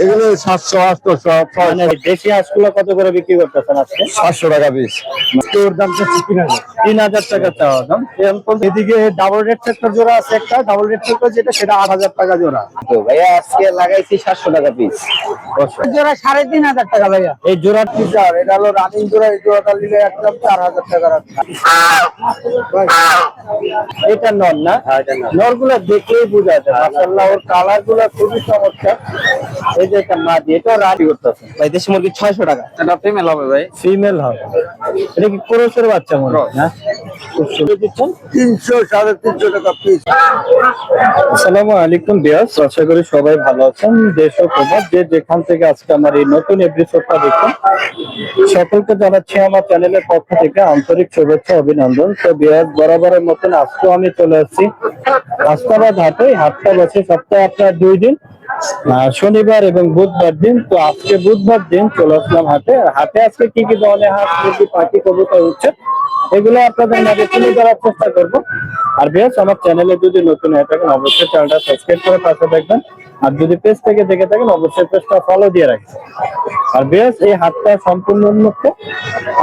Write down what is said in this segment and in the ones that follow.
এগুলো সাতশো আটশো মানে দেশি হাঁসগুলো কত করে বিক্রি করতেছেন আজকে? সাতশো টাকা পিস। তোর দাম চাচ্ছি তিন হাজার তিন হাজার টাকা চাওয়া দাম এদিকে ডাবল রেড ট্রাক্টর জোড়া আছে একটা। ডাবল রেড ট্রাক্টর যেটা সেটা আট হাজার টাকা জোড়া। তো ভাইয়া আজকে লাগাইছি সাতশো টাকা পিস জোড়া সাড়ে তিন হাজার টাকা ভাইয়া। এই জোড়া কি চার এটা হলো রানিং জোড়া এই জোড়াটা নিলে একদম চার হাজার টাকা রাখা এটা নর না? নর। গুলা দেখলেই বোঝা যায়। মাসাল্লাহ ওর কালারগুলা খুবই চমৎকার। এই যে একটা মাদি এটা রানি করতেছে। ভাই দেশি মুরগি ছয়শো টাকা। এটা ফিমেল হবে ভাই। ফিমেল হবে। এটা কি ক্রোসের বাচ্চা মনে হয় না? খুব সুন্দর দিচ্ছেন তিনশো সাড়ে তিনশো টাকা পিস আসসালামু আলাইকুম বিয়াস আশা করি সবাই ভালো আছেন দেশ ও প্রবাদ যে যেখান থেকে আজকে আমার এই নতুন এপিসোডটা দেখুন সকলকে জানাচ্ছি আমার চ্যানেলের পক্ষ থেকে আন্তরিক শুভেচ্ছা অভিনন্দন। তো বিয়াস বরাবরের মতন আজকেও আমি চলে আসছি। আস্তাবাদ হাটে হাটটা বসে সপ্তাহে আপনার দুই দিন শনিবার এবং বুধবার দিন, তো আজকে বুধবার দিন চলে আসলাম হাতে হাটে আজকে কি কি ধরনের হাট, মুরগি, পাখি, কবুতর উঠছে, এগুলো আপনাদের মাঝে তুলে ধরার চেষ্টা করব। আর বেশ, আমার চ্যানেলে যদি নতুন হয়ে থাকেন, অবশ্যই চ্যানেলটা সাবস্ক্রাইব করে পাশে দেখবেন। আর যদি পেজ থেকে দেখে থাকেন অবশ্যই পেজটা ফলো দিয়ে রাখবেন। আর বেশ এই হাতটা সম্পূর্ণ উন্মুক্ত।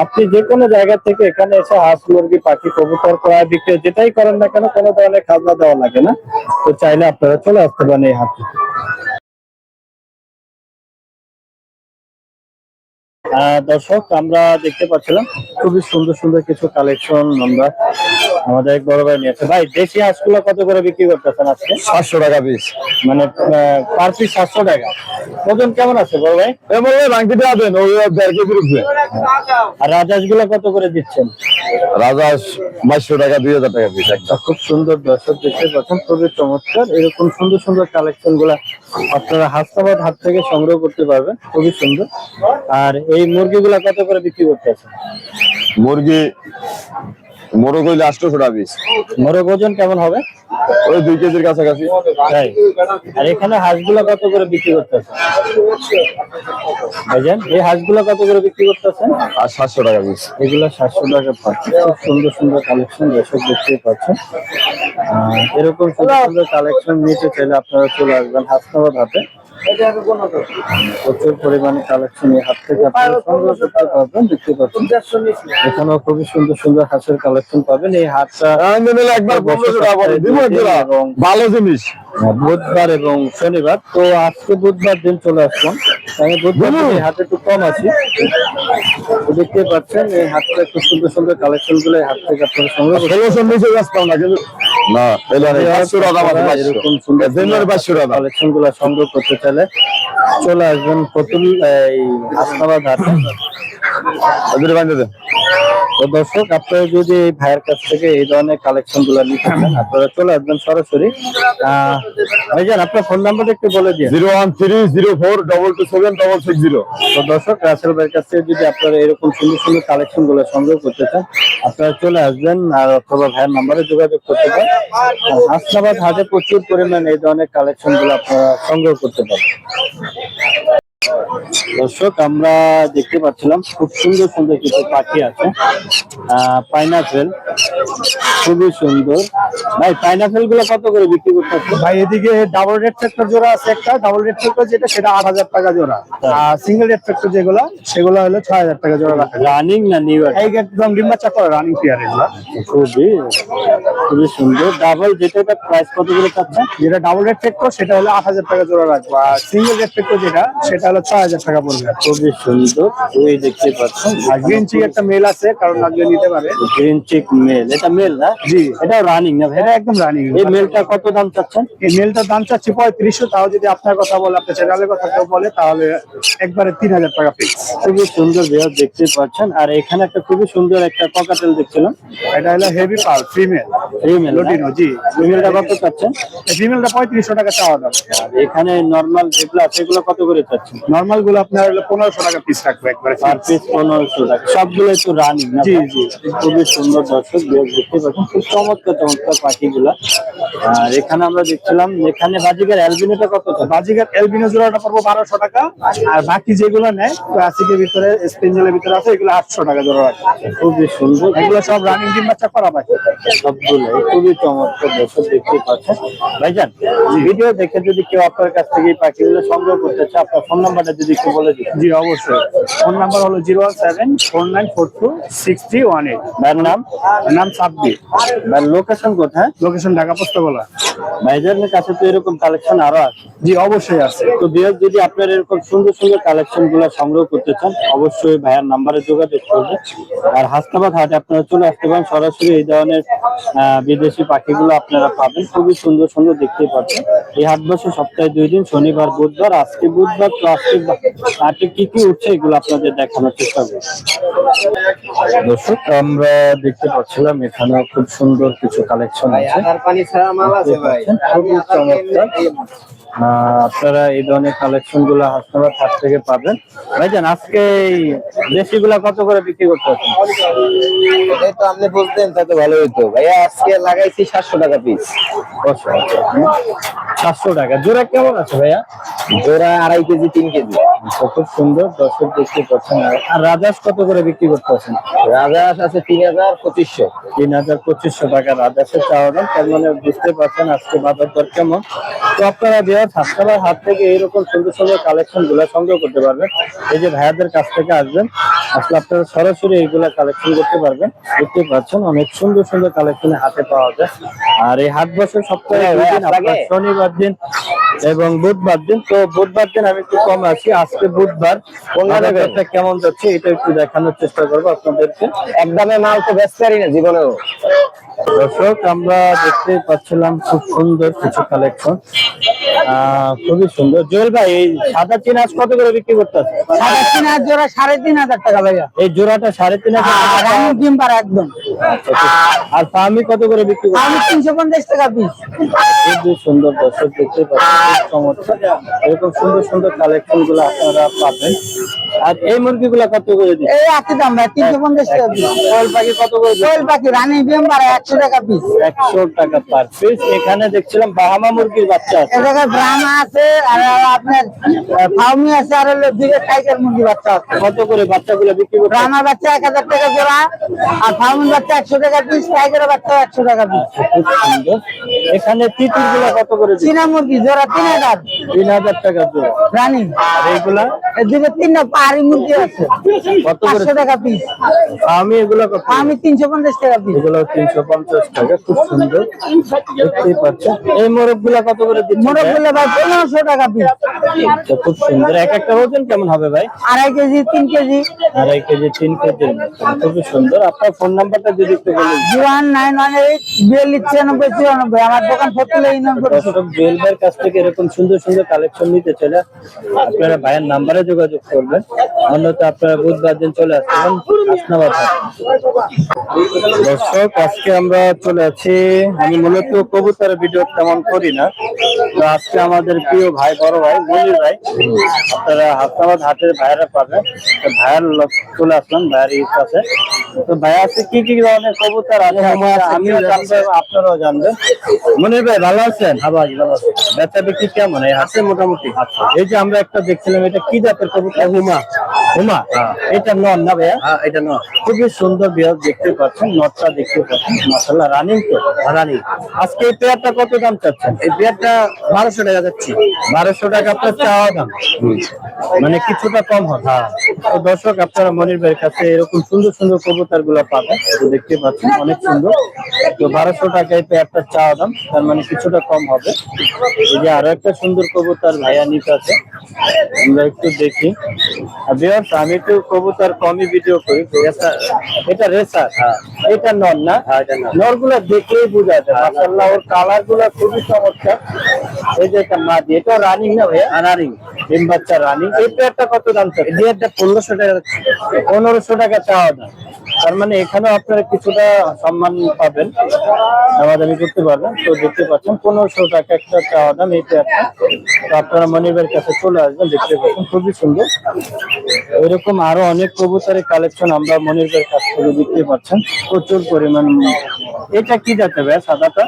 আপনি যে কোনো জায়গা থেকে এখানে এসে হাঁস মুরগি পাখি কবুতর ক্রয় বিক্রি যেটাই করেন না কেন কোনো ধরনের খাজনা দেওয়া লাগে না। তো চাইলে আপনারা চলে আসতে পারেন এই আহ, দর্শক আমরা দেখতে পাচ্ছিলাম খুবই সুন্দর সুন্দর কিছু কালেকশন আমরা আমাদের এক বড় ভাই নিয়েছে। ভাই দেশি হাঁসগুলো কত করে বিক্রি করতেছেন আজকে? সাতশো টাকা পিস মানে পার পিস সাতশো টাকা। ওজন কেমন আছে বড় ভাই? এবার ভাঙতে যাবেন ওই দেড় আর রাজহাঁসগুলো কত করে দিচ্ছেন? রাজা বাইশশো টাকা দুই হাজার টাকা পিস একটা। খুব সুন্দর দর্শক দেখতে পাচ্ছেন খুবই চমৎকার। এরকম সুন্দর সুন্দর কালেকশনগুলা আপনারা হাস্তাবাদ হাত থেকে সংগ্রহ করতে পারবেন খুবই সুন্দর। আর এই মুরগিগুলা কত করে বিক্রি করতেছেন মুরগি মোরগ হইলে আটশোশো টাকা পিস মোরগ ওজন কেমন হবে? ওই দুই কেজির কাছাকাছি। তাই? আর এখানে হাঁসগুলো কত করে বিক্রি করতেছেন ভাইজান এই হাঁসগুলো কত করে বিক্রি করতেছেন আর সাতশো টাকা পিস এগুলো সাতশো টাকা পাচ্ছে। খুব সুন্দর সুন্দর কালেকশন দর্শক দেখতে পাচ্ছেন এরকম সুন্দর সুন্দর কালেকশন নিতে চাইলে আপনারা চলে আসবেন হাসনাবাদ হাটে। প্রচুর পরিমাণে কালেকশন এই হাত থেকে আপনারা সংগ্রহ করতে পারবেন দেখতে পাচ্ছেন এখানেও খুবই সুন্দর সুন্দর হাঁসের কালেকশন পাবেন। এই হাতটা একবার এগুলা। এবং- ভালো জিনিস। বুধবার এবং শনিবার। তো আজকে বুধবার দিন চলে আসলাম। আমি বুধবার দিন এই হাটে একটু কম আছি। দেখতে পাচ্ছেন এই হাটটা খুব সুন্দর সুন্দর কালেকশনগুলো হাত থেকে আপনারা সংগ্রহ এরকম সুন্দর কালেকশনগুলো সংগ্রহ করতে চাইলে চলে আসবেন পুতুল এই হাসনাবাদ হাটে। তো দর্শক আপনারা যদি এই ভাইয়ের কাছ থেকে এই ধরনের কালেকশনগুলো নিতে চান আপনারা চলে আসবেন সরাসরি। ভাইজান আপনার ফোন নাম্বারটা একটু বলে দিয়ে zero one three zero four double two seven double six zero. তো দর্শক রাসেল ভাইয়ের কাছ থেকে যদি আপনারা এরকম সুন্দর সুন্দর কালেকশনগুলো সংগ্রহ করতে চান আপনারা চলে আসবেন আর অথবা ভাইয়ের নাম্বারে যোগাযোগ করতে পারেন। হাসনাবাদ হাটে প্রচুর পরিমাণ এই ধরনের কালেকশনগুলো আপনারা সংগ্রহ করতে পারেন দর্শক আমরা দেখতে পাচ্ছিলাম খুব সুন্দর সুন্দর কিছু পাখি আছে। পাইনাপেল খুবই সুন্দর। ভাই পাইনাপেলগুলো কত করে বিক্রি করতে ভাই এদিকে ডাবল রেড ট্রাক্টর জোড়া আছে একটা। ডাবল রেড ট্রাক্টর যেটা সেটা আট হাজার টাকা জোড়া। আর সিঙ্গেল রেড ট্রাক্টর যেগুলো সেগুলো হলো ছয় হাজার টাকা জোড়া রাখা। রানিং না নিউ এই একদম ডিম বাচ্চা করে রানিং পেয়ার এগুলো। খুবই খুবই সুন্দর। ডাবল যেটা প্রাইস কত করে চাচ্ছেন? যেটা ডাবল রেড ট্রাক্টর সেটা হলো আট হাজার টাকা জোড়া রাখব। আর সিঙ্গেল রেড ট্রাক্টর যেটা সেটা হলো ছয় হাজার টাকা পড়বে। খুবই সুন্দর ওই দেখতে পাচ্ছেন। আর গ্রিন চিক একটা মেল আছে কারণ লাগলে নিতে পারে। গ্রিন চিক মেল এটা মেল না? জি। এটাও রানিং না এটা একদম রানিং এই মেলটা কত দাম চাচ্ছেন? এই মেলটার দাম চাচ্ছি পঁয়ত্রিশশো তাও যদি আপনার কথা বলে আপনার চ্যানেলের কথা কেউ বলে তাহলে একবারে তিন হাজার টাকা ফিক্স খুবই সুন্দর দেহ দেখতে পাচ্ছেন। আর এখানে একটা খুবই সুন্দর একটা ককাটেল দেখছিলাম। এটা হলো heavy pearl female female lutino জি। ফিমেলটা কত চাচ্ছেন? এই ফিমেলটা পঁয়ত্রিশশো টাকা চাওয়া দাম। আর এখানে নর্মাল যেগুলো আছে এগুলো কত করে চাচ্ছেন? নর্মালগুলো আপনার হলো পনেরোশো টাকা পিস রাখবে একবারে পার পিস পনেরোশো টাকা। সবগুলো রানিং জি, জি। খুবই সুন্দর দর্শক দেখতে পাচ্ছেন খুব চমৎকার চমৎকার পাখিগুলা। আর এখানে আমরা দেখছিলাম এখানে বাজিকার অ্যালবিনোটা কত বাজিকার এলবিনো জোড়াটা পড়ব বারোশো টাকা। আর বাকি যেগুলো নেয় ক্লাসিকের ভিতরে স্পেঞ্জেলের ভিতরে আছে এগুলো আটশো টাকা জোড়া। আছে খুবই সুন্দর। এগুলো সব রানিং ডিম বাচ্চা করা পাখি সবগুলো খুবই চমৎকার দর্শক দেখতে পাচ্ছেন। ভাইজান ভিডিও দেখে যদি কেউ আপনার কাছ থেকে এই পাখিগুলো সংগ্রহ করতে চায় আপনার ফোন নাম্বারটা যদি একটু বলে দিন জি অবশ্যই। ফোন নাম্বার হলো zero one seven four nine four two six three one eight. ভাইয়ের নাম? নাম সাব্বির। ভাইয়ের লোকেশন কোথায়? লোকেশন ঢাকা পোস্তগোলা ভাইজানের কাছে তো এরকম কালেকশন আরও আছে। জি অবশ্যই আছে। তো যদি আপনার এরকম সুন্দর সুন্দর কালেকশনগুলো সংগ্রহ করতে চান অবশ্যই ভাইয়ার নাম্বারে যোগাযোগ করবেন। আর হাসনাবাদ হাটে আপনারা চলে আসতে পারেন। সরাসরি এই ধরনের বিদেশি পাখিগুলো আপনারা পাবেন। খুবই সুন্দর সুন্দর দেখতে পাচ্ছেন। এই হাট বসে সপ্তাহে দুই দিন শনিবার বুধবার। আজকে বুধবার বা- হাটে কি কি উঠছে এগুলো আপনাদের দেখানোর চেষ্টা করব। দর্শক আমরা দেখতে পাচ্ছিলাম এখানে খুব সুন্দর কিছু কালেকশন আছে। খুবই চমৎকার। আপনারা এই ধরনের কালেকশনগুলো হাসনাবাদ হাট থেকে পাবেন। ভাইজান আজকে এই দেশি গুলা কত করে বিক্রি করতে এই তো আপনি বলতেন তা তো ভালো ভাইয়া আজকে লাগাইছি সাতশো টাকা পিস সাতশো টাকা। জোড়া কেমন আছে ভাইয়া? জোড়া আড়াই কেজি তিন কেজি। তো খুব সুন্দর। দর্শক দেখতে পাচ্ছেন। আর- রাজাস কত করে বিক্রি করতে আছেন রাজাস আছে তিন হাজার পঁচিশশো। তিন হাজার পঁচিশশো টাকা রাজাসের চাওয়া দাম। তার মানে বুঝতে পারছেন আজকে বাজার দর কেমন। তো আপনারা হাসপাতাল হাত থেকে এইরকম সুন্দর সুন্দর কালেকশনগুলা সংগ্রহ করতে পারবেন। এই যে ভাইয়াদের কাছ থেকে আসবেন আসলে আপনারা সরাসরি এইগুলা কালেকশন করতে পারবেন। দেখতে পাচ্ছেন অনেক সুন্দর সুন্দর কালেকশন হাতে পাওয়া যায়। আর এই হাট বছর সপ্তাহে দিন আপনার শনিবার দিন এবং বুধবার দিন তো বুধবার দিন আমি একটু কম আছি। আজকে বুধবার বাজারটা কেমন যাচ্ছে এটা একটু দেখানোর চেষ্টা করব আপনাদেরকে। একদমে মাল তো ব্যস্ত পারি না জীবনেও। দর্শক আমরা দেখতে পাচ্ছিলাম খুব সুন্দর কিছু কালেকশন খুবই সুন্দর। জুয়েল ভাই এই সাদা চিনাজ কত করে বিক্রি করতে আছে? তিন হাজার জোড়া সাড়ে তিন হাজার টাকা ভাইয়া। এই জোড়াটা সাড়ে তিন হাজার আর টাকা। ডিম পাড়া একদম। আচ্ছা, আর ফার্মি কত করে বিক্রি করতে আমি তিনশো পঞ্চাশ টাকা পিস। খুবই সুন্দর দর্শক দেখতে পাচ্ছেন। খুব চমৎকার। এরকম সুন্দর সুন্দর কালেকশনগুলো আপনারা পাবেন। আর এই কত করে দিচ্ছে? এই একই দাম ভাই তিনশো পঞ্চাশ টাকা পিস কয়েল পাখি কত করে কোয়েল পাখি রানী ডিম একশো টাকা পিস একশো টাকা পার পিস এখানে দেখছিলাম বাহামা মুরগির বাচ্চা আছে। ব্রাহ্মা আছে আর আপনার ফাউমি আছে আর হলো দুটো টাইগার মুরগি বাচ্চা আছে। কত করে বাচ্চাগুলো বিক্রি করতে? ব্রাহ্মা বাচ্চা এক হাজার টাকা জোড়া আর ফাউমি বাচ্চা একশো টাকা পিস টাইগার বাচ্চা একশো টাকা পিস এখানে তিতিরগুলা কত করে চীনা মুরগি জোড়া তিন হাজার। তিন হাজার টাকা জোড়া। রানী। আর এইগুলা? এই তিনটা পাহাড়ি মুরগি আছে। কত করে? টাকা পিস আমি এগুলো আমি তিনশো পঞ্চাশ টাকা পিস এগুলো তিনশো পঞ্চাশ টাকা খুব সুন্দর। দেখতেই পাচ্ছেন। এই মোরগগুলা কত করে দিচ্ছে? মোরগগুলো ভাই পনেরোশো টাকা পিস খুব সুন্দর। এক একটা ওজন কেমন হবে ভাই? আড়াই কেজি তিন কেজি। আড়াই কেজি তিন কেজি। খুবই সুন্দর। আপনার ফোন নাম্বারটা যদি একটু বলেন। ওয়ান নাইন ওয়ান এইট বিয়াল্লিশ ছিয়ানব্বই চুরানব্বই। আমার দোকান ফতুল্লা ইউনিয়ন পরিষদ। দর্শক কাছ থেকে এরকম সুন্দর সুন্দর কালেকশন নিতে চলে, আপনারা ভাইয়ের নাম্বারে যোগাযোগ করবেন। অন্যথা আপনারা বুধবার দিন চলে আসবেন হাসনাবাদ হাটে। দর্শক, আজকে আমরা চলে আছি। আমি মূলত কবুতরের ভিডিও তেমন করি না। তো আজকে আমাদের প্রিয় ভাই, বড় ভাই, মনির ভাই, আপনারা হাসনাবাদ হাটের ভাইয়েরা পাবেন। ভাইয়ের চলে আসলাম, ভাইয়ের ইস আছে তো আছে কি কি ধরনের কবুতর আছে? আমিও জানব আপনারাও জানবেন। মনির ভাই ভালো আছেন? হ্যাঁ ভাই ভালো আছেন বেচা বিক্রি কেমন? আছে মোটামুটি? আচ্ছা। এই যে আমরা একটা দেখছিলাম এটা কি জাতের কবুতর? হুমা। হুমা এটা নন না ভাইয়া? হ্যাঁ এটা নন খুবই সুন্দর বিহার দেখতে পাচ্ছেন নটটা দেখতে পাচ্ছেন মাসাল্লাহ রানিং তো? রানিং। আজকে এই পেয়ারটা কত দাম চাচ্ছেন? এই পেয়ারটা বারোশো টাকা যাচ্ছে। বারোশো টাকা আপনার চাওয়া দাম। মানে কিছুটা কম হবে। তো দর্শক আপনারা মনির ভাইয়ের কাছে এরকম সুন্দর সুন্দর কবুতরগুলো পাবেন তো দেখতে পাচ্ছেন অনেক সুন্দর। তো বারোশো টাকায় পেয়ারটা চাওয়া দাম তার মানে কিছুটা কম হবে। এই যে আরও একটা সুন্দর কবুতর ভাইয়া নিতে আছে আমরা একটু দেখি। আর বিয়ার্স আমি একটু কবুতর কমই ভিডিও করি এটা রেসার এটা নর না? নর। গুলা দেখলেই বোঝা যায় মাসাল্লাহ ওর কালারগুলা খুবই চমৎকার। এই যে একটা মাদি এটা রানিং না ভাইয়া? রানিং ডিম বাচ্চা রানিং এই পেয়ারটা কত দাম চাই এই পেয়ারটা পনেরোশো টাকা পনেরোশো টাকা চাওয়া দাম। তার মানে এখানেও আপনারা কিছুটা সম্মান পাবেন। দামাদামি করতে পারবেন। তো দেখতে পাচ্ছেন পনেরোশো টাকা একটা চাওয়া দাম এই পেয়ারটা তো আপনারা মনিবের কাছে চলে আসবেন দেখতে পাচ্ছেন খুবই সুন্দর। এরকম আরও অনেক কবুতরের কালেকশন আমরা মনিরদের কাছ থেকে দেখতে পাচ্ছেন। প্রচুর পরিমাণ। এটা কি যাতে ভাই? সাদাটা?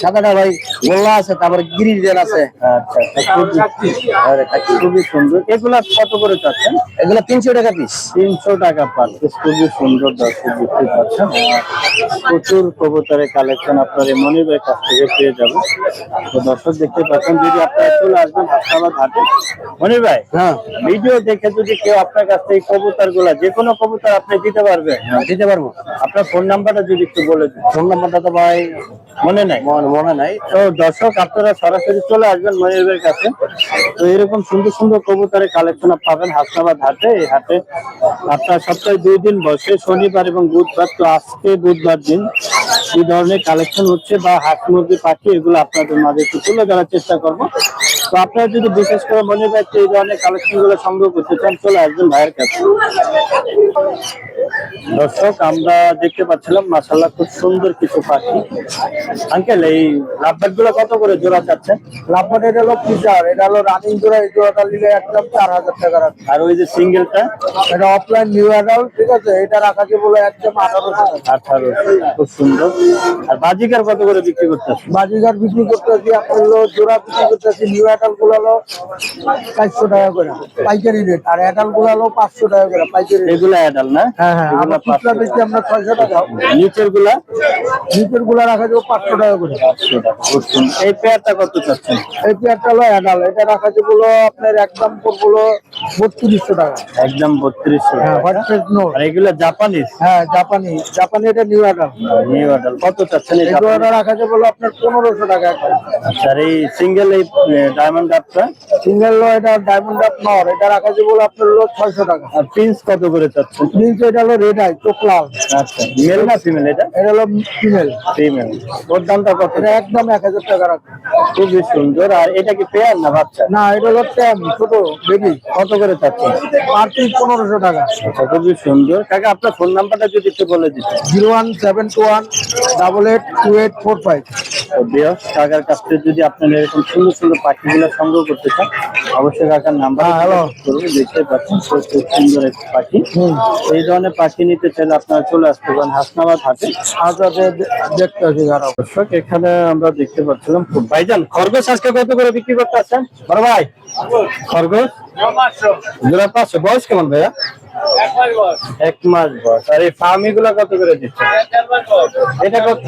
সাদাটা ভাই গোল্লা আছে তারপরে গিরিজের আছে। আচ্ছা আচ্ছা, খুবই- সুন্দর। এগুলা কত করে চাচ্ছেন? এগুলা তিনশো টাকা পিস তিনশো টাকা পার পিস খুবই সুন্দর দর্শক দেখতে পাচ্ছেন। প্রচুর কবুতরের কালেকশন আপনার এই মনিবের কাছ থেকে পেয়ে যাবেন তো দর্শক দেখতে পাচ্ছেন যদি আপনারা চলে আসবেন হাসপাতাল হাটে। মনির ভাই হ্যাঁ। ভিডিও দেখে যদি কেউ আপনার কাছ থেকে কবুতরগুলা যে কোনো কবুতর আপনি দিতে পারবেন? দিতে পারব। আপনার ফোন নাম্বারটা যদি একটু বলে দিন। ফোন নাম্বারটা তো ভাই মনে নাই। মনে- নাই। তো দর্শক, আপনারা সরাসরি চলে আসবেন মনিরের কাছে। তো এরকম সুন্দর সুন্দর কবুতরের কালেকশন পাবেন হাসনাবাদ হাটে। এই হাটে আপনার সপ্তাহে দুই দিন বসে, শনিবার এবং বুধবার, তো আজকে বুধবার দিন এই ধরনের কালেকশন হচ্ছে বা হাঁস, মুরগি, পাখি, এগুলো আপনাদের মাঝে একটু তুলে ধরার চেষ্টা করব। তো আপনারা যদি বিশেষ করে মনে পাচ্ছে এই ধরনের কালেকশনগুলো সংগ্রহ করতে চান, চলে আসবেন ভাইয়ের কাছে। দর্শক আমরা দেখতে পাচ্ছিলাম মাসাল্লাহ খুব সুন্দর কিছু পাখি। আঙ্কেল এই লাভবাটগুলো কত করে জোড়া চাচ্ছেন? লাভবাট এটা হলো ফিচার এটা হলো রানিং জোড়া এই জোড়াটা নিলে একদম চার হাজার টাকা রাখবে আর ওই যে সিঙ্গেলটা এটা অফলাইন নিউ অ্যাডাল্ট ঠিক আছে? এটা রাখা যে বলে একদম আঠারোশো আঠারো খুব সুন্দর। আর বাজিকার কত করে বিক্রি করতেছে বাজিঘাট বিক্রি করতেছি আপনার হলো জোড়া বিক্রি করতেছি নিউ অ্যাডাল্টগুলো হলো চারশো টাকা করে পাইকারি রেট আর অ্যাডাল্টগুলো হলো পাঁচশো টাকা করে পাইকারি এগুলো অ্যাডাল না? হ্যাঁ হ্যাঁ। আমরা ছয়শো টাকা। নিচেরগুলা নিচেরগুলো রাখা যাবে পাঁচশো টাকা। করে পাঁচশো টাকা খুব সুন্দর। এই পেয়ারটা কত চাচ্ছেন? এই পেয়ারটা হলো অ্যাডাল্ট এটা রাখা যাবে আপনার একদম পড়ব বত্রিশশো টাকা। একদম বত্রিশশো হোয়াটসঅ্যাপ নোট আর এগুলো জাপানিজ? হ্যাঁ জাপানি। জাপানি এটা নিউ অ্যাডাল্ট নিউ অ্যাডাল। কত চাচ্ছেন এই এই জাপানিজ? জোড়াটা রাখা যাবে আপনার পনেরোশো টাকা আচ্ছা এই সিঙ্গেল এই ডায়মন্ড সিঙ্গেল এটা ডায়মন্ড নর। এটা রাখা যাবে আপনার হলো ছয়শো টাকা। আর প্রিন্স কত করে চাচ্ছেন? নিচে এটা হলো রেড আই চোখ লাল আচ্ছা মেল না ফিমেল এটা? এটা হলো ফিমেল ফিমেল ওর দামটা কত? এটা একদম এক হাজার টাকা খুবই সুন্দর। আর এটা কি পেয়ার না বাচ্চা? না এটা হলো ট্যাম ছোট বেবি কত করে চাচ্ছেন? পার পিস পনেরোশো টাকা। আচ্ছা খুবই সুন্দর। কাকা আপনার ফোন নাম্বারটা যদি একটু বলে দিতেন zero one seven two one double eight two eight four five. বিয়স কাকার কাছ থেকে যদি আপনারা এরকম সুন্দর সুন্দর পাখিগুলো সংগ্রহ করতে চান অবশ্যই কাকার নাম্বার হ্যাঁ, দেখতে পাচ্ছেন সুন্দর একটি পাখি। এই ধরনের পাখি নিতে চাইলে আপনারা চলে আসতে পারেন হাসনাবাদ হাটে। হাজারে দেখতে আসি যারা। দর্শক এখানে আমরা দেখতে পাচ্ছিলাম ভাইজান খরগোশ আজকে কত করে বিক্রি করতে আসছেন? বড় ভাই খরগোশ? জোড়া পাঁচশো। বয়স কেমন ভাইয়া? এক মাস বয়স। আর এই ফার্মি গুলা কত করে দিচ্ছে? এটা কত?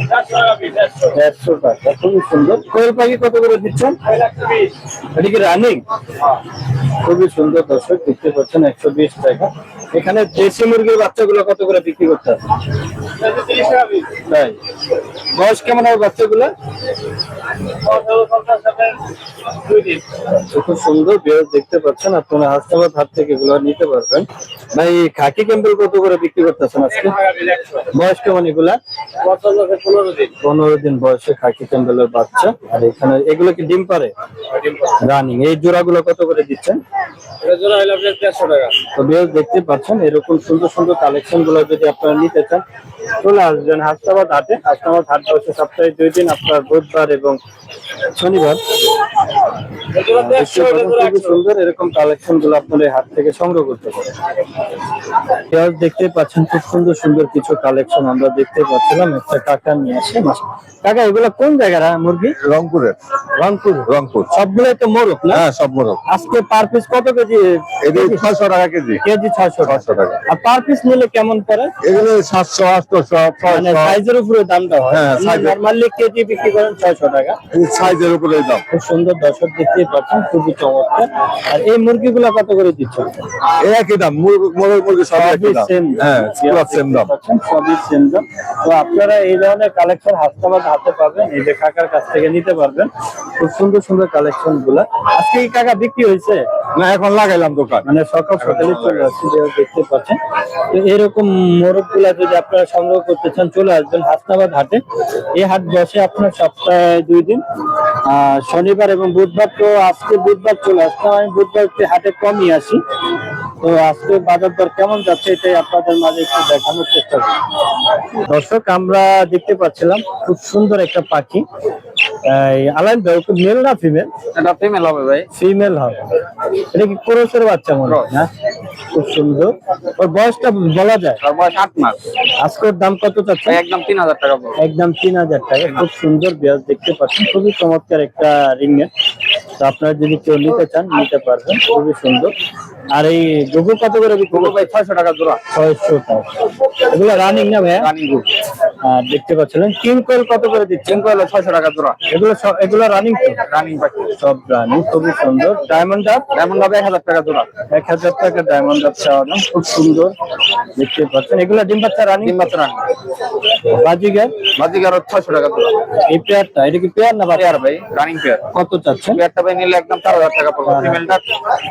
দেড়শো টাকা, খুবই সুন্দর। কোয়েল পাখি কত করে দিচ্ছেন এটা কি রানিং খুবই সুন্দর দর্শক, দেখতে পাচ্ছেন একশো বিশ টাকা। এখানে দেশি মুরগির বাচ্চাগুলো কত করে বিক্রি করতে হবে তাই। বয়স কেমন হবে বাচ্চাগুলো? খুব সুন্দর বেশ দেখতে পাচ্ছেন, আপনারা হাসপাতাল হাত থেকে এগুলো নিতে পারবেন। ভাই খাকি ক্যাম্পেল কত করে বিক্রি করতেছেন আজকে? বয়স কেমন এগুলা পনেরো দিন বয়সে খাকি ক্যাম্পেলের বাচ্চা। আর এখানে এগুলো কি ডিম পারে রানিং। এই জোড়াগুলো কত করে দিচ্ছেন? তো দেখতে পাচ্ছেন এরকম সুন্দর সুন্দর কালেকশনগুলো যদি আপনারা নিতে চান চলে আসবেন হাসনাবাদ হাটে। হাসনাবাদ হাট বসে সপ্তাহে দুই দিন আপনার বুধবার এবং শনিবার। খুবই সুন্দর এরকম কালেকশনগুলো আপনার এই হাট থেকে সংগ্রহ করতে পারেন। পেঁয়াজ দেখতে পাচ্ছেন খুব সুন্দর সুন্দর কিছু কালেকশন আমরা দেখতে পাচ্ছিলাম। একটা কাকা নিয়ে আসে কাকা এগুলো কোন জায়গার মুরগি? রংপুরের। রংপুর। রংপুর। সবগুলোই তো মোরগ না? হ্যাঁ সব মোরগ। আজকে পার পিস কত কেজি? এদের ছয়শো টাকা কেজি। কেজি ছয়শো ছয়শো টাকা। আর পার পিস নিলে কেমন পড়ে? এগুলো সাতশো আটশো মানে সাইজের উপরে দামটা হয়। হ্যাঁ, size এর- নর্মালি কেজি বিক্রি করেন ছয়শো টাকা। সাইজের উপরে দাম। খুব সুন্দর দর্শক দেখতেই পাচ্ছেন খুবই চমৎকার। আর এই মুরগিগুলো কত করে দিচ্ছেন? একই দাম মুরগ- মুরগি সব একই দাম। হ্যাঁ সেম দাম। সবই সেম দাম। তো আপনারা এই ধরনের কালেকশন হাসপাতাল হাতে পাবেন এই যে কাকার কাছ থেকে নিতে পারবেন। খুব সুন্দর সুন্দর কালেকশনগুলা আজকে কি কাকা বিক্রি হয়েছে? না এখন লাগাইলাম দোকান। মানে সকাল সকালে চলে আসছে দেখতে পাচ্ছেন। তো এরকম মোরগগুলা যদি আপনারা সংগ্রহ করতে চান, চলে আসবেন হাসনাবাদ হাটে। এই হাট বসে আপনার সপ্তাহে দুই দিন। শনিবার এবং বুধবার তো আজকে বুধবার চলে আসতাম আমি বুধবার হাটে কমই আসি। তো আজকে বাজার দর কেমন যাচ্ছে এটাই আপনাদের মাঝে একটু দেখানোর চেষ্টা করি দর্শক, আমরা দেখতে পাচ্ছিলাম খুব সুন্দর একটা পাখি। এই আলাইন ভাই মেল না ফিমেল এটা ফিমেল হবে ভাই। ফিমেল হবে। এটা কি ক্রোসের বাচ্চা মনে হয় না? খুব সুন্দর। ওর বয়সটা বলা যায়? তার বয়স আট মাস। আজকের দাম কত চাচ্ছে একদম তিন হাজার টাকা একদম তিন হাজার টাকা। খুব সুন্দর বিয়াজ দেখতে পাচ্ছেন। খুবই চমৎকার একটা রিংয়ের। তো আপনারা যদি কেউ নিতে চান নিতে পারবেন। খুবই সুন্দর। আর এই গুগু কত করে করবে? ভাই ছয়শো টাকা জোড়া। ছয়শো টাকা। এগুলো রানিং না ভাইয়া? রানিং গুড আর দেখতে পাচ্ছিলেন কিং কোয়েল কত করে দিচ্ছেন? চিঙ্কু হলো ছয়শো টাকা জোড়া। এগুলো সব এগুলো রানিং রানিং পাখি সব রানিং খুবই সুন্দর। ডায়মন্ড আপ এমন ভাবে এক হাজার টাকা জোড়া। এক হাজার টাকা ডায়মন্ড আপ চাওয়া দাম খুব সুন্দর। দেখতে পাচ্ছেন এগুলো ডিম বাচ্চা রানিং তিন বাচ্চা রানিং বাজিগার? বাজিকার ছয়শো টাকা জোড়া এই পেয়ারটা এটা কি পেয়ার না পেয়ার ভাই রানিং পেয়ার কত চাচ্ছেন? পেয়ারটা ভাই নিলে একদম চার হাজার টাকা পড়বে। ফিমেলটা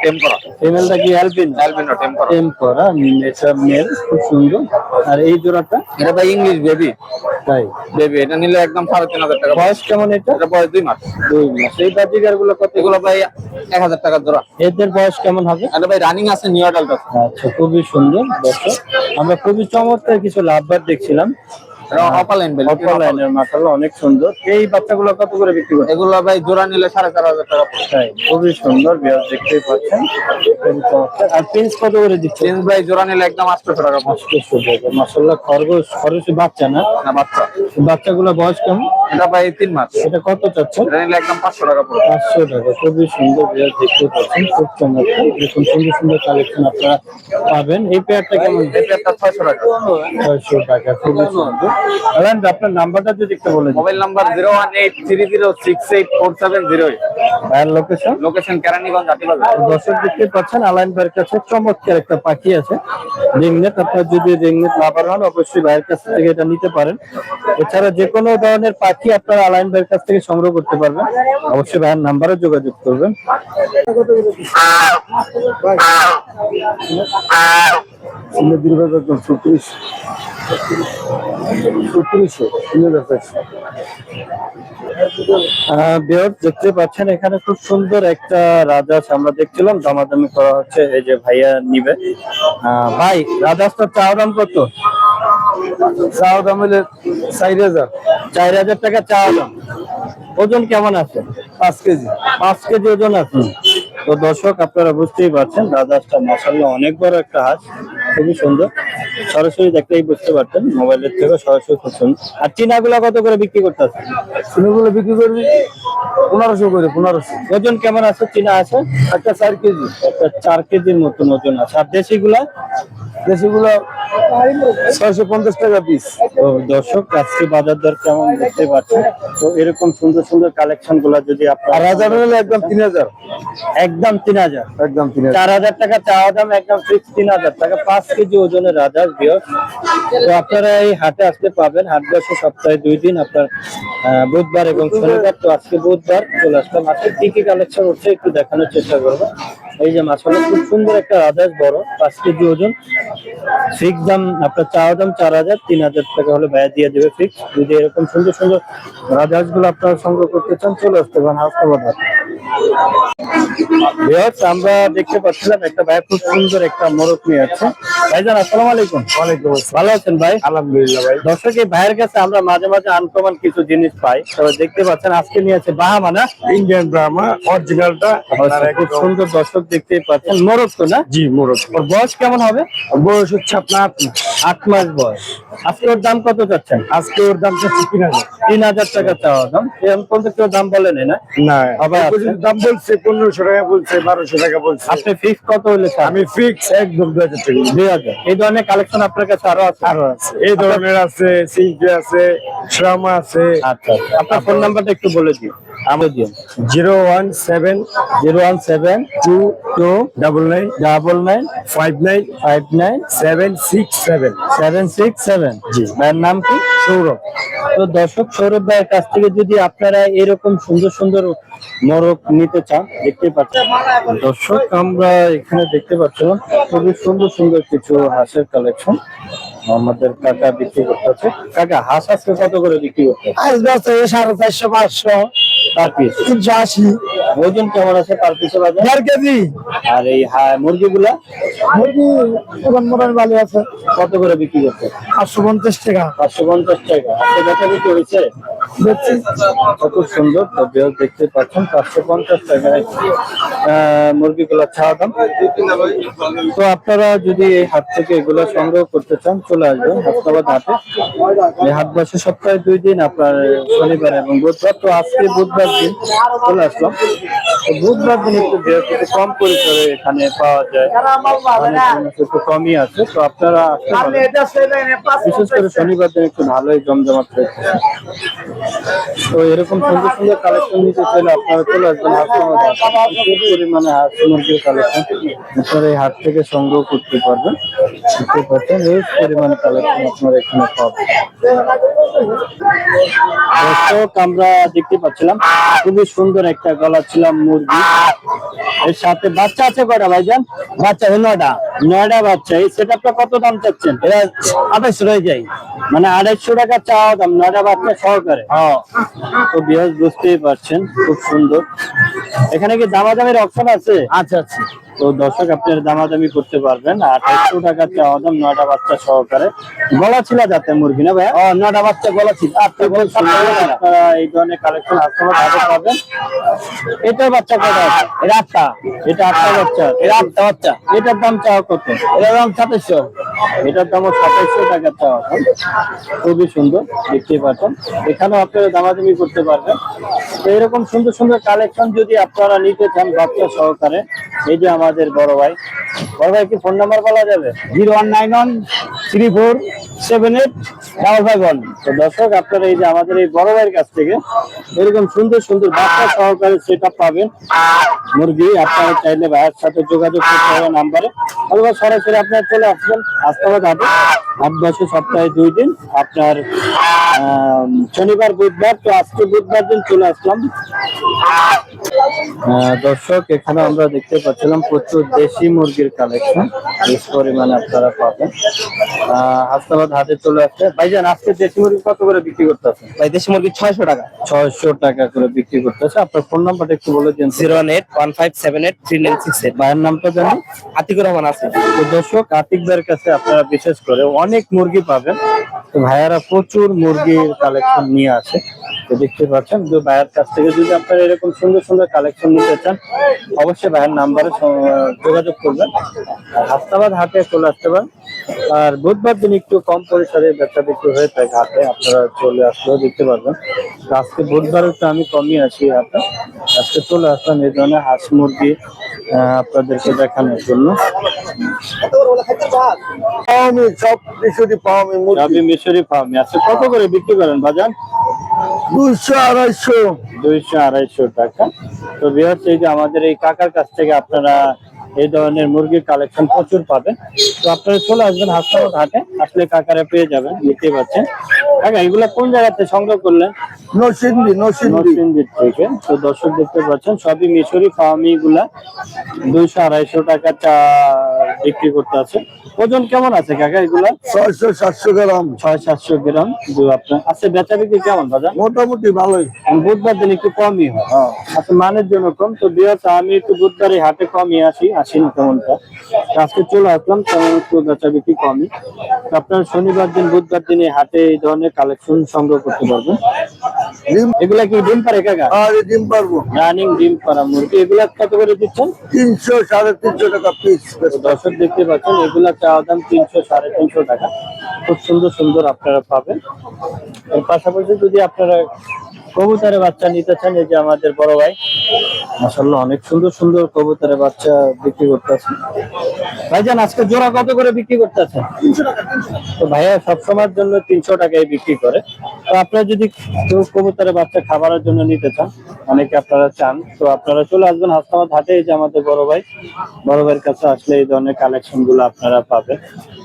টেম করা। ফিমেলটা কি অ্যালবিন অ্যালবিনো টেম করা। টেম করা এটা মেল খুব সুন্দর। আর এই জোড়াটা? এটা ভাই ইংলিশ বেবি তাই? বেবি এটা নিলে একদম সাড়ে তিন হাজার টাকা বয়স কেমন এটা? এটা বয়স দুই মাস। দুই মাস। এই বাজিগারগুলো কত? এগুলো ভাই এক হাজার টাকা জোড়া। এদের বয়স কেমন হবে? এটা ভাই রানিং আছে নিউ অ্যাডাল্ট আছে। আচ্ছা খুবই সুন্দর দর্শক। আমরা খুবই চমৎকার কিছু লাভবার দেখছিলাম। অনেক সুন্দর। এই বাচ্চাগুলো কত করে বিক্রি করে এগুলো ভাই জোড়া নিলে সাড়ে চার হাজার টাকা খুবই সুন্দর বিয়ার দেখতেই পাচ্ছেন। আর কত করে দিচ্ছে ভাই জোড়া নিলে একদম আটশোশো টাকা পড়বে। মাসাল্লাহ খরগোশ বাচ্চা না? না বাচ্চা। বাচ্চাগুলো বয়স কেমন? এটা ভাই তিন মাস। এটা কত চাচ্ছেন? এটা নিলে একদম পাঁচশো টাকা পড়বে। পাঁচশো টাকা খুবই সুন্দর বিয়ার দেখতে পাচ্ছেন খুব চমৎকার। এরকম সুন্দর সুন্দর কালেকশন আপনারা পাবেন। এই পেয়ারটা কেমন? এই পেয়ারটা ছয়শো টাকা। ছয়শো টাকা খুবই সুন্দর। আলান আপনার নাম্বারটা যদি একটু বলে দিন। Mobile number zero one eight three zero six eight four seven zero eight. ভাইয়ের লোকেশন লোকেশন কেরানীগঞ্জ হাটিবাজার দর্শক দেখতে পাচ্ছেন আলাইন ভাইয়ের কাছে চমৎকার একটা পাখি আছে। রিংনেট আপনার যদি রিংনেট লাভার হন অবশ্যই ভাইয়ের কাছ থেকে এটা নিতে পারেন। এছাড়া যে কোনো ধরনের পাখি আপনারা আলাইন ভাইয়ের কাছ থেকে সংগ্রহ করতে পারবেন? অবশ্যই ভাইয়ের নাম্বারে যোগাযোগ করবেন। দেখতে পাচ্ছেন এখানে খুব সুন্দর একটা রাজাস আমরা দেখছিলাম, দামাদামি করা হচ্ছে। এই যে ভাইয়া নিবে। ভাই রাজাসটা চাওয়া দাম কত? চাওয়া দাম হলে চার হাজার। চার হাজার টাকা চাওয়া দাম। ওজন কেমন আছে? পাঁচ কেজি। পাঁচ কেজি ওজন আছে? তো দর্শক আপনারা বুঝতেই পারছেন রাজাসটা মাসাল্লাহ অনেক বড় একটা হাঁস খুবই সুন্দর। সরাসরি দেখলেই বুঝতে পারছেন মোবাইলের থেকে সরাসরি খুব সুন্দর আর চিনাগুলা কত করে বিক্রি করতে আছে চিনাগুলো বিক্রি করবি পনেরোশো করে পনেরোশো। ওজন কেমন আছে? চিনা আছে? একটা চার কেজি। একটা চার কেজির মতন ওজন আছে। আর দেশিগুলা? দেশিগুলো ছয়শো পঞ্চাশ টাকা পিস তো দর্শক আজকে বাজার দর কেমন দেখতে পাচ্ছেন? তো এরকম সুন্দর সুন্দর কালেকশনগুলা যদি আপনার হাজার হলে একদম তিন হাজার। একদম তিন হাজার। একদম তিন চার হাজার টাকা চাওয়া দাম একদম ফিক্স তিন হাজার টাকা পাঁচ কেজি ওজনের রাজার বিয়র তো আপনারা এই হাটে আসতে পাবেন। হাট বসে সপ্তাহে দুই দিন আপনার বুধবার এবং শনিবার। তো আজকে বুধবার চলে আসলাম। আজকে কি কি কালেকশন হচ্ছে একটু দেখানোর চেষ্টা করব। এই যে মাছগুলো খুব সুন্দর একটা রাজাস বড় পাঁচ কেজি ওজন। ফিক্স দাম আপনার চাওয়া দাম চার হাজার তিন হাজার টাকা হলে ব্যয় দিয়ে দেবে ফিক্স যদি এরকম সুন্দর সুন্দর রাজাসগুলো আপনারা সংগ্রহ করতে চান চলে আসতে পারেন হাসপাতাল ভিউয়ার্স, আমরা দেখতে পাচ্ছিলাম একটা ভাই খুব সুন্দর একটা মোরগ নিয়ে আছে ভাইজান আসসালামু আলাইকুম। ওয়ালাইকুম ভালো আছেন ভাই? আলহামদুলিল্লাহ ভাই। দর্শক এই ভাইয়ের কাছে আমরা মাঝে মাঝে আনকমন কিছু জিনিস পাই। তবে দেখতে পাচ্ছেন আজকে নিয়ে আছে বাহামা না? ইন্ডিয়ান ব্রাহ্মা অরিজিনালটা খুব সুন্দর দর্শক। দেখতেই পাচ্ছেন। মোরগ তো না? জি মোরগ ওর বয়স কেমন হবে? বয়স হচ্ছে আপনার আট মাস। বয়স। আজকে ওর দাম কত চাচ্ছেন? আজকে ওর দাম হচ্ছে তিন হাজার। তিন হাজার টাকা চাওয়া দাম। এরকম পর্যন্ত কেউ দাম বলেনি না? না আবার দাম বলছে পনেরোশো টাকা বলছে বারোশো টাকা বলছে। আপনি ফিক্স কত হলে আমি ফিক্স একদম দু হাজার টাকা। দুই হাজার। এই ধরনের কালেকশন আপনার কাছে আরও আছে? আরও আছে। এই ধরনের আছে সিল্কি আছে শ্রামা আছে। আচ্ছা আচ্ছা। আপনার ফোন নাম্বারটা একটু বলে দিন। আমাদের দিন। Zero one seven zero one seven two two double nine double nine five nine five nine seven six seven. Seven six seven. জি। ভাইয়ের নাম কি? সৌরভ। তো দর্শক সৌরভ ভাইয়ের কাছ থেকে যদি আপনারা এরকম সুন্দর সুন্দর মোরগ নিতে চান দেখতে পাচ্ছেন। দর্শক আমরা এখানে দেখতে পাচ্ছিলাম খুবই সুন্দর সুন্দর কিছু হাঁসের কালেকশন আমাদের কাকা বিক্রি করতেছে। কাকা হাঁস আজকে কত করে বিক্রি করতে আজ বেচা সাড়ে চারশো পাঁচশো। পার পিস তিনশো আশি। ওজন কেমন আছে পার পিসে বাজার? দেড় কেজি। আর এই মুরগিগুলা? মুরগি দোকান মোটামুটি ভালো আছে। কত করে বিক্রি করতে পাঁচশো পঞ্চাশ টাকা। পাঁচশো পঞ্চাশ টাকা। আজকে বেচা বিক্রি হয়েছে? বেচছি। কত সুন্দর। তো বেশ দেখতে পাচ্ছেন পাঁচশো পঞ্চাশ টাকায় মুরগিগুলো ছাড়া দাম। তো আপনারা যদি এই হাট থেকে এগুলো সংগ্রহ করতে চান চলে আসবেন হাসনাবাদ হাটে। এই হাট বসে সপ্তাহে দুই দিন আপনার শনিবার এবং বুধবার। তো আজকে বুধবার দিন চলে আসলাম। বুধবার দিন একটু একটু কম পরিসরে এখানে পাওয়া যায় একটু কমই আছে তো আপনারা বিশেষ করে শনিবার দিন একটু ভালোই জমজমাট হয়েছে। তো এরকম সুন্দর সুন্দর কালেকশন নিতে চাইলে আপনারা চলে আসবেন হাসপাতাল পরিমাণে হাঁস মুরগির কালেকশন আপনারা এই হাট থেকে সংগ্রহ করতে পারবেন। দেখতে পাচ্ছেন এই পরিমাণ কালেকশন আপনারা এখানে পাবেন। দর্শক আমরা দেখতে পাচ্ছিলাম খুবই সুন্দর একটা গলা ছিলাম মুরগি এর সাথে বাচ্চা আছে কয়টা ভাইজান? বাচ্চা নয়টা। নয়টা বাচ্চা। এই কত দাম চাচ্ছেন? এটা হয়ে যায় মানে আড়াইশো টাকা চাওয়া দাম নয়টা বাচ্চা সহকারে। তো বিহাজ বুঝতেই পারছেন খুব সুন্দর। এখানে কি দামাদামির অপশন আছে? আচ্ছা আচ্ছা তো দর্শক আপনার দামাদামি করতে পারবেন। আঠাইশো টাকা চাওয়া দাম নয়টা বাচ্চা সহকারে। গলা ছিল যাতে মুরগি না ভাই? নয়টা বাচ্চা গলা ছিল। আচ্ছা আপনারা এই ধরনের কালেকশন পাবেন। এটার বাচ্চা কটা আছে? এটা আটটা। এটা আটটা বাচ্চা। এটা আটটা বাচ্চা? এটার দাম চাওয়া কত? এটার দাম সাতাইশশো। এটার দাম সাতাইশশো টাকা চাওয়া খুবই সুন্দর দেখতে পাচ্ছেন। এখানেও আপনারা দামাদামি করতে পারবেন। তো এরকম সুন্দর সুন্দর কালেকশন যদি আপনারা নিতে চান বাচ্চা সহকারে এই যে আমাদের বড় ভাই। বড় ভাই কি ফোন নাম্বার বলা যাবে? Zero one nine one three four seven eight double five one. তো দর্শক আপনারা এই যে আমাদের এই বড় ভাইয়ের কাছ থেকে এরকম সুন্দর সুন্দর বাচ্চা সহকারে সেট পাবেন। মুরগি, আপনারা চাইলে ভাইয়ের সাথে যোগাযোগ করতে হবে নাম্বারে। অথবা সরাসরি আপনারা চলে আসবেন আস্তাবাদ হাটে সপ্তাহে দুই দিন আপনার শনিবার বুধবার তো আজকে বুধবার দিন চলে আসলাম। দর্শক এখানে আমরা দেখতে পাচ্ছিলাম প্রচুর দেশি মুরগির কালেকশন বেশ পরিমাণে আপনারা পাবেন। হাসনাবাদ হাটে চলে আসছে। ভাইজান আজকে দেশি মুরগি কত করে বিক্রি করতেছেন? ভাই দেশি মুরগি ছয়শো টাকা। ছয়শো টাকা করে বিক্রি করতেছে। আপনার ফোন নাম্বারটা একটু বলে দিন। Zero one eight one five seven eight three nine six eight. ভাইয়ের নামটা জানি আতিকুর রহমান আছে। দর্শক আতিকদের কাছে আপনারা বিশেষ করে অনেক মুরগি পাবেন। ভাইয়ারা প্রচুর মুরগির কালেকশন নিয়ে আসে। তো দেখতে পাচ্ছেন যে ভাইয়ের কাছ থেকে যদি আপনারা এরকম সুন্দর সুন্দর কালেকশন নিতে চান অবশ্যই ভাইয়ের নাম্বারে যোগাযোগ করবেন। আর হাসনাবাদ হাটে চলে আসতে পারেন। আর বুধবার দিন একটু কম পরিসরে ব্যবসা বিক্রি হয়ে থাকে হাটে আপনারা চলে আসলেও দেখতে পারবেন। আজকে বুধবার তো আমি কমই আছি হাটে। আজকে চলে আসলাম এই ধরনের হাঁস মুরগি আপনাদেরকে দেখানোর জন্য। সব মিশরি ফার্মে আছে কত করে বিক্রি করেন বাজার দুইশো আড়াইশো। দুইশো আড়াইশো টাকা। তো বিহার এই আমাদের এই কাকার কাছ থেকে আপনারা এই ধরনের মুরগির কালেকশন প্রচুর পাবেন। তো আপনারা চলে আসবেন হাসপাতাল হাটে আসলে কাকারা পেয়ে যাবেন নিতে পারছেন কাকা এগুলা কোন জায়গাতে সংগ্রহ করলেন? নরসিংদী নরসিংদী। থেকে। তো দর্শক দেখতে পাচ্ছেন সবই মিশরি ফার্মি গুলা দুইশো আড়াইশো টাকা চা বিক্রি করতে আছে। ওজন কেমন আছে কাকা এগুলা? ছয়শো সাতশো গ্রাম। ছয় সাতশো গ্রাম। আপনার আচ্ছা বেচা বিক্রি কেমন বাজার? মোটামুটি ভালোই। বুধবার দিন একটু কমই হয়। আচ্ছা মানের জন্য কম। তো বিয়াস আমি একটু বুধবারে হাটে কমই আসি। আসি না তেমনটা আজকে চলে আসলাম তেমন একটু বেচা বিক্রি কমই আপনার শনিবার দিন বুধবার দিনে হাটে এই ধরনের কালেকশন সংগ্রহ করতে পারবেন। এগুলা কি ডিম পারে কাকা? ডিম পারব রানিং ডিম মুরগি এগুলা কত করে দিচ্ছেন? তিনশো সাড়ে তিনশো টাকা পিস দর্শক দেখতে পাচ্ছেন এগুলা চাওয়া দাম তিনশো সাড়ে তিনশো টাকা। খুব সুন্দর সুন্দর আপনারা পাবেন। এর পাশাপাশি যদি আপনারা কবুতরের বাচ্চা নিতে চান এই যে আমাদের বড় ভাই মাসাল্লাহ অনেক সুন্দর সুন্দর কবুতরের বাচ্চা বিক্রি করতেছে ভাইজান আজকে জোড়া কত করে বিক্রি করতেছে তো ভাইয়া সবসময়ের জন্য তিনশো টাকায় বিক্রি করে। তো আপনারা যদি কেউ কবুতরের বাচ্চা খাবারের জন্য নিতে চান অনেকে আপনারা চান তো আপনারা চলে আসবেন হাসপাতাল হাটে এই যে আমাদের বড় ভাই। বড় ভাইয়ের কাছে আসলে এই ধরনের কালেকশনগুলো আপনারা পাবেন।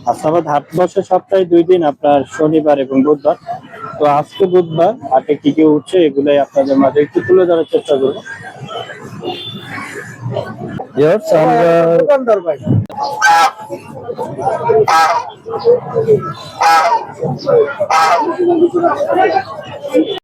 হাসপাতাল হাট বসে সপ্তাহে দুই দিন আপনার শনিবার এবং বুধবার। তো আজকে বুধবার হাটে কি কি উঠছে এগুলাই আপনাদের মাঝে একটু তুলে ধরার চেষ্টা করব। Viewers, আমরা দোকানদার ভাই